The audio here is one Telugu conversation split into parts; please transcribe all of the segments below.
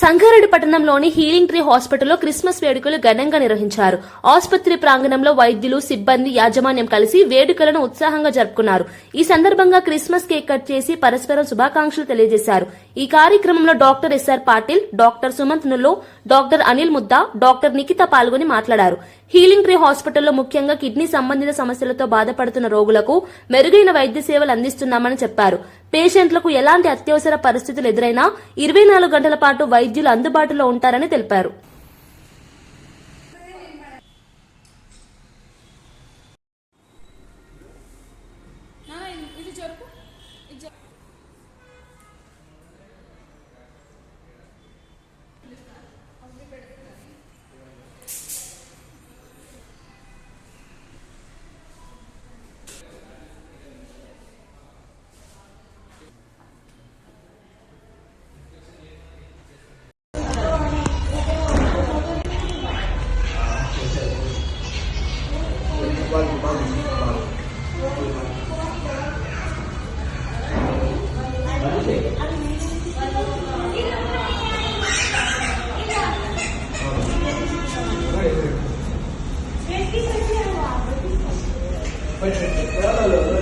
సంగారెడ్డి పట్టణంలోని హీలింగ్ ట్రీ హాస్పిటల్లో క్రిస్మస్ వేడుకలు ఘనంగా నిర్వహించారు. ఆసుపత్రి ప్రాంగణంలో వైద్యులు సిబ్బంది యాజమాన్యం కలిసి వేడుకలను ఉత్సాహంగా జరుపుకున్నారు. ఈ సందర్భంగా క్రిస్మస్ కేక్ కట్ చేసి పరస్పరం శుభాకాంక్షలు తెలియజేశారు. ఈ కార్యక్రమంలో doctor SR Patil doctor Sumanth Nullo doctor Anil Mudda doctor Nikhita పాల్గొని మాట్లాడారు. హీలింగ్ ట్రీ హాస్పిటల్లో ముఖ్యంగా కిడ్నీ సంబంధిత సమస్యలతో బాధపడుతున్న రోగులకు మెరుగైన వైద్య సేవలు అందిస్తున్నామని చెప్పారు. పేషెంట్లకు ఎలాంటి అత్యవసర పరిస్థితులు ఎదురైనా ఇరవై నాలుగు గంటల పాటు వైద్యులు అందుబాటులో ఉంటారని తెలిపారు. Bueno, esperando los.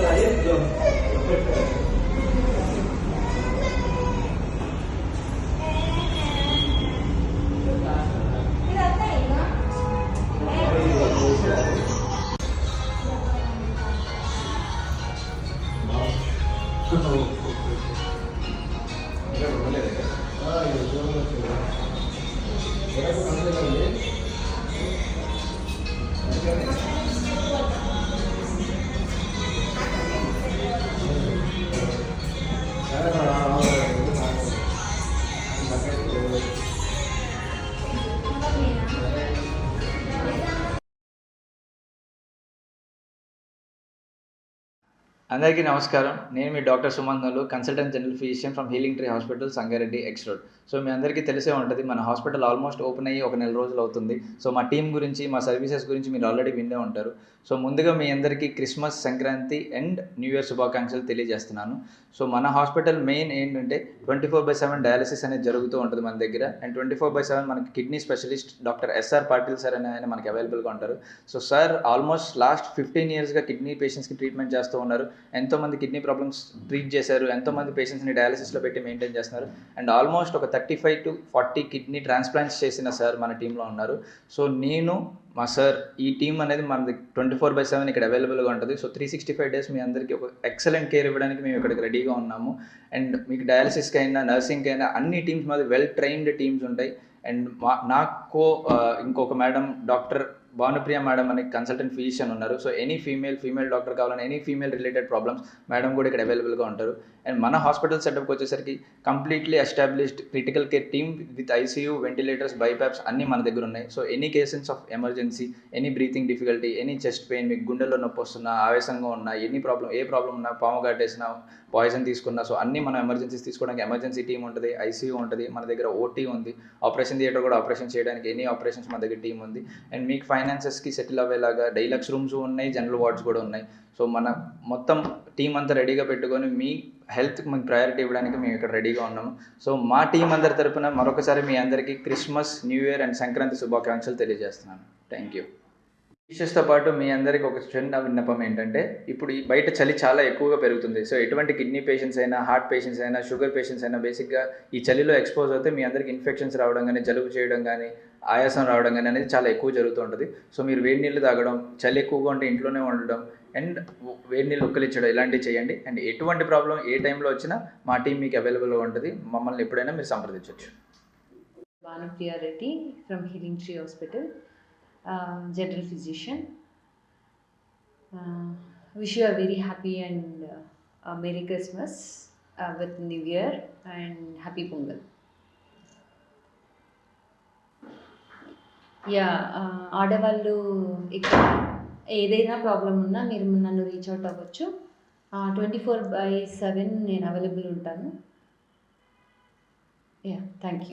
అందరికీ నమస్కారం. నేను మీ doctor Sumanth Nallu consultant general physician from healing tree hospital Sangareddy X road. So మీ అందరికీ తెలిసే ఉంటుంది మన హాస్పిటల్ ఆల్మోస్ట్ ఓపెన్ అయ్యి ఒక నెల రోజులు అవుతుంది. సో మా టీం గురించి మా సర్వీసెస్ గురించి మీరు ఆల్రెడీ వినే ఉంటారు. సో ముందుగా మీ అందరికీ Christmas Sankranti and new year శుభాకాంక్షలు తెలియజేస్తున్నాను. సో మన హాస్పిటల్ మెయిన్ ఏంటంటే twenty four by seven dialysis అనేది జరుగుతూ ఉంటుంది మన దగ్గర. And twenty four by seven మనకి kidney specialist doctor SR Patil sir అనే ఆయన మనకి అవైలబుల్గా ఉంటారు. So sir almost last fifteen ఇయర్స్గా కిడ్నీ పేషెంట్స్కి ట్రీట్మెంట్ చేస్తూ ఉన్నారు. ఎంతోమంది కిడ్నీ ప్రాబ్లమ్స్ ట్రీట్ చేశారు ఎంతోమంది పేషెంట్స్ని డయాలసిస్లో పెట్టి మెయింటైన్ చేస్తున్నారు. అండ్ ఆల్మోస్ట్ ఒక thirty five to forty kidney transplants చేసిన సార్ మన టీంలో ఉన్నారు. సో నేను మా సార్ ఈ టీం అనేది మనది ట్వంటీ ఫోర్ బై సెవెన్ ఇక్కడ అవైలబుల్గా ఉంటుంది. So three sixty five days మీ అందరికీ ఒక ఎక్సలెంట్ కేర్ ఇవ్వడానికి మేము ఇక్కడికి రెడీగా ఉన్నాము. అండ్ మీకు డయాలసిస్కి అయినా నర్సింగ్కి అయినా అన్ని టీమ్స్ మాది వెల్ ట్రైన్డ్ టీమ్స్ ఉంటాయి. అండ్ మా నాకు ఇంకొక మేడం డాక్టర్ భానుప్రియ మేడం అనే కన్సల్టెంట్ ఫిజిషియన్ ఉన్నారు. So any female female doctor కావాలని any female related problems madam కూడా ఇక్కడ అవైలబుల్గా ఉంటారు. అండ్ మన హాస్పిటల్ సెటప్కి వచ్చేసరికి completely established critical care team with ICU ventilators bipaps అన్నీ మన దగ్గర ఉన్నాయి. So any cases of emergency any breathing difficulty any chest pain మీకు గుండెల్లో నొప్పి వస్తున్నా ఆవేశంగా ఉన్నా ఎనీ ప్రాబ్లం ఏ ప్రాబ్లం ఉన్నా పాము కట్టేసినా పాయిజన్ తీసుకున్నా సో అన్నీ మనం ఎమర్జెన్సీస్ తీసుకోవడానికి ఎమర్జెన్సీ టీమ్ ఉంటుంది ఐసీయూ ఉంటుంది మన దగ్గర ఓటీ ఉంది. ఆపరేషన్ థియేటర్ కూడా ఆపరేషన్ చేయడానికి ఎనీ ఆపరేషన్స్ మన దగ్గర టీం ఉంది. అండ్ మీకు ఫైన్ ఫైనాన్సెస్కి సెటిల్ అయ్యేలాగా డైలక్స్ రూమ్స్ ఉన్నాయి జనరల్ వార్డ్స్ కూడా ఉన్నాయి. సో మన మొత్తం టీం అంతా రెడీగా పెట్టుకొని మీ హెల్త్కి మీకు ప్రయారిటీ ఇవ్వడానికి మేము ఇక్కడ రెడీగా ఉన్నాము. సో మా టీం అందరి తరపున మరొకసారి మీ అందరికీ Christmas new year and Sankranti శుభాకాంక్షలు తెలియజేస్తున్నాను. థ్యాంక్ యూ విషయస్తో పాటు మీ అందరికి ఒక చిన్న విన్నపం ఏంటంటే ఇప్పుడు ఈ బయట చలి చాలా ఎక్కువగా పెరుగుతుంది. సో ఎటువంటి కిడ్నీ పేషెంట్స్ అయినా హార్ట్ పేషెంట్స్ అయినా షుగర్ పేషెంట్స్ అయినా బేసిక్గా ఈ చలిలో ఎక్స్పోజ్ అవుతే మీ అందరికి ఇన్ఫెక్షన్స్ రావడం కానీ జలుబు చేయడం కానీ ఆయాసం రావడం కానీ అనేది చాలా ఎక్కువ జరుగుతూ ఉంటుంది. సో మీరు వేడి నీళ్ళు తాగడం చలి ఎక్కువగా ఉంటే ఇంట్లోనే ఉండడం అండ్ వేడి నీళ్ళు ఉక్కలిచ్చడం ఇలాంటివి చేయండి. అండ్ ఎటువంటి ప్రాబ్లం ఏ టైంలో వచ్చినా మా టీం మీకు అవైలబుల్గా ఉంటుంది. మమ్మల్ని ఎప్పుడైనా మీరు సంప్రదించవచ్చు Bhanupriya from healing tree hospital. General physician wish you are very happy and merry Christmas with new year and happy Pongal yeah ఆడవాళ్ళు ఇక్కడ ఏదైనా ప్రాబ్లం ఉన్నా మీరు నన్ను రీచ్ అవుట్ అవ్వచ్చు. ట్వంటీ ఫోర్ బై సెవెన్ నేను అవైలబుల్ ఉంటాను. Yeah thank you